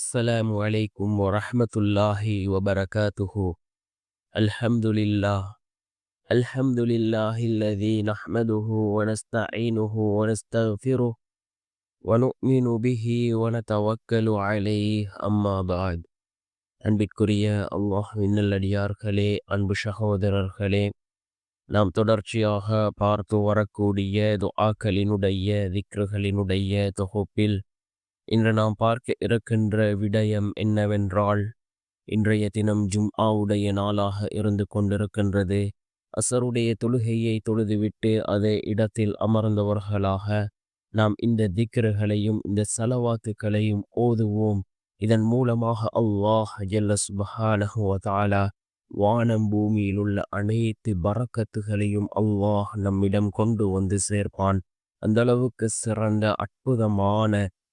السلام عليكم ورحمة الله وبركاته الحمد لله الحمد لله الذي نحمده ونستعينه ونستغفره ونؤمن به ونتوكل عليه أما بعد அன்பிற்குரிய அல்லாஹ்வின் நல்லடியார்களே அன்பு சகோதரர்களே நாம் தொடர்ச்சியாக பார்த்து வரக்கூடிய துஆக்களினுடைய திக்ருகளினுடைய தொகுப்பில் இன்று நாம் பார்க்க இருக்கின்ற விடயம் என்னவென்றால் இன்றைய தினம் ஜும்ஆவுடைய நாளாக இருந்து கொண்டிருக்கின்றது. அசருடைய தொழுகையை தொழுதுவிட்டு அதே இடத்தில் அமர்ந்தவர்களாக நாம் இந்த திக்ருகளையும் இந்த செலவாத்துக்களையும் ஓதுவோம். இதன் மூலமாக அல்லாஹ் ஜல்ல சுபஹானஹு வானம் பூமியில் உள்ள அனைத்து பறக்கத்துகளையும் அல்லாஹ் நம்மிடம் கொண்டு வந்து சேர்ப்பான். அந்த அளவுக்கு சிறந்த அற்புதமான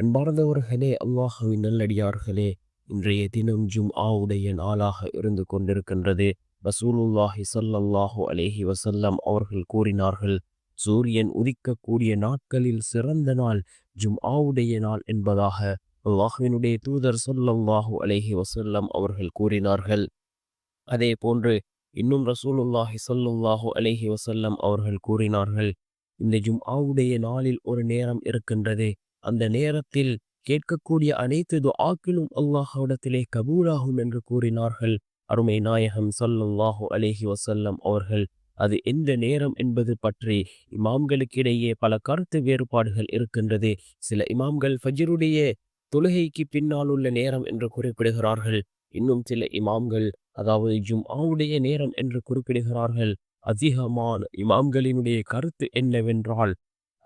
அன்பார்ந்தவர்களே அல்லாஹுவின் நல்லடியார்களே இன்றைய தினம் ஜும் ஆவுடைய நாளாக இருந்து கொண்டிருக்கின்றது. ரசூலுல்லாஹி சல்லல்லாஹு அலேஹி வசல்லம் அவர்கள் கூறினார்கள் சூரியன் உதிக்கக்கூடிய நாட்களில் சிறந்த நாள் ஜும் ஆவுடைய நாள் என்பதாக அல்லாஹுவினுடைய தூதர் சொல்லல்லாஹு அலேஹி வசல்லம் அவர்கள் கூறினார்கள். அதே போன்று இன்னும் ரசூலுல்லாஹி சொல்லுல்லாஹு அலேஹி வசல்லம் அவர்கள் கூறினார்கள் இந்த ஜும் ஆவுடைய நாளில் ஒரு நேரம் இருக்கின்றது அந்த நேரத்தில் கேட்கக்கூடிய அனைத்து துஆக்களும் அல்லாஹ்விடத்திலே கபூலாகும் என்று கூறினார்கள். அருமை நாயகம் சொல்லல்லாஹு அலேஹி வசல்லம் அவர்கள் அது எந்த நேரம் என்பது பற்றி இமாம்களுக்கிடையே பல கருத்து வேறுபாடுகள் இருக்கின்றது. சில இமாம்கள் ஃபஜ்ருடைய தொழுகைக்கு பின்னால் உள்ள நேரம் என்று குறிப்பிடுகிறார்கள். இன்னும் சில இமாம்கள் அதாவது ஜும்ஆவுடைய நேரம் என்று குறிப்பிடுகிறார்கள். அதிகமான இமாம்களினுடைய கருத்து என்னவென்றால்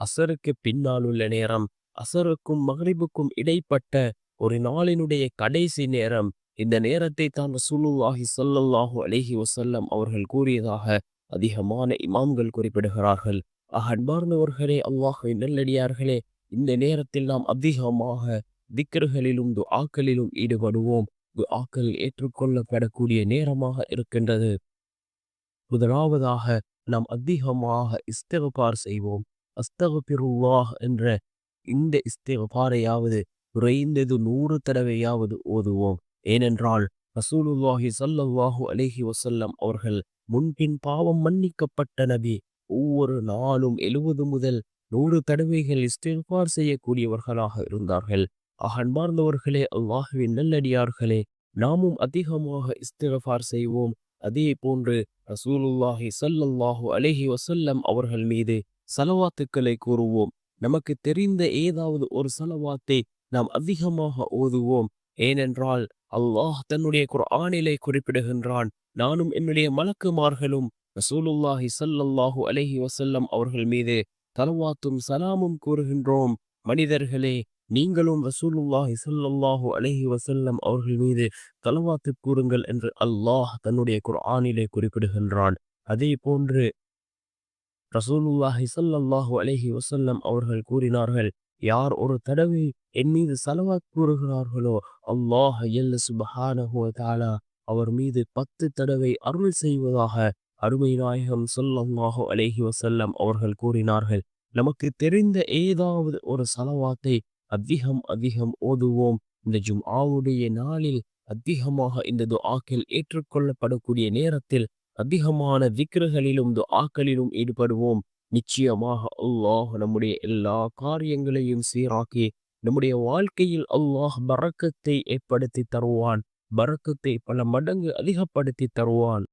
அசருக்கு பின்னால் உள்ள நேரம் அசருக்கும் மகரிபுக்கும் இடைப்பட்ட ஒரு நாளினுடைய கடைசி நேரம். இந்த நேரத்தை தான் ரசூலுல்லாஹி சொல்லல்லாஹு அலிஹி வசல்லம் அவர்கள் கூறியதாக அதிகமான இமாம்கள் குறிப்பிடுகிறார்கள். அன்பார்ந்தவர்களே அல்லாஹின் நல்லடியார்களே இந்த நேரத்தில் நாம் அதிகமாக திக்கர்களிலும் துஆக்களிலும் ஈடுபடுவோம். துஆக்கள் ஏற்றுக்கொள்ளப்படக்கூடிய நேரமாக இருக்கின்றது. முதலாவதாக நாம் அதிகமாக இஸ்தகபார் செய்வோம். அஸ்தகபிருல்லாஹ் என்ற இந்த இஸ்திகாரையாவது குறைந்தது நூறு தடவையாவது ஓதுவோம். ஏனென்றால் ரசூலுல்லாஹி சல்லல்லாஹு அலஹி வசல்லம் அவர்கள் முன்பின் பாவம் மன்னிக்கப்பட்ட நபி. ஒவ்வொரு நாளும் எழுபது முதல் நூறு தடவைகள் இஸ்திகார் செய்யக்கூடியவர்களாக இருந்தார்கள். அகன்பார்ந்தவர்களே அல்லாஹுவின் நல்லடியார்களே நாமும் அதிகமாக இஸ்திகஃபார் செய்வோம். அதே போன்று ரசூலுல்லாஹி சல்லல்லாஹு அலஹி வசல்லம் அவர்கள் மீது சலவாத்துக்களை கூறுவோம். நமக்கு தெரிந்த ஏதாவது ஒரு செலவாத்தை நாம் அதிகமாக ஓதுவோம். ஏனென்றால் அல்லாஹ் தன்னுடைய குர்ஆனிலே குறிப்பிடுகின்றான் நானும் என்னுடைய மலக்குமார்களும் ரசூலுல்லாஹி சல்லல்லாஹு அலஹி வசல்லம் அவர்கள் மீது தலவாத்தும் சலாமும் கூறுகின்றோம். மனிதர்களே நீங்களும் ரசூலுல்லாஹி சல்லல்லாஹு அலைஹி வசல்லம் அவர்கள் மீது தலவாத்து கூறுங்கள் என்று அல்லாஹ் தன்னுடைய குர்ஆனிலே குறிப்பிடுகின்றான். அதே போன்று ரசூலுல்லாஹி சல்லாஹூ அலஹி வசல்லம் அவர்கள் கூறினார்கள் யார் ஒரு தடவை என் மீது செலவா கூறுகிறார்களோ அல்லாஹ் எல்ல சுபஹான அவர் மீது பத்து தடவை அருள் செய்வதாக அருமை நாயகம் ஸல்லல்லாஹு அலேஹி வசல்லம் அவர்கள் கூறினார்கள். நமக்கு தெரிந்த ஏதாவது ஒரு சலவாத்தை அதிகம் அதிகம் ஓதுவோம். இந்த ஜும் ஆவுடைய நாளில் அதிகமாக இந்த துஆக்கில் ஏற்றுக்கொள்ளப்படக்கூடிய நேரத்தில் அதிகமான விக்கிரகளிலும் துஆக்களிலும் ஈடுபடுவோம். நிச்சயமாக அல்லாஹ் நம்முடைய எல்லா காரியங்களையும் சீராக்கி நம்முடைய வாழ்க்கையில் அல்லாஹ் பறக்கத்தை ஏற்படுத்தி தருவான். பறக்கத்தை பல மடங்கு அதிகப்படுத்தி தருவான்.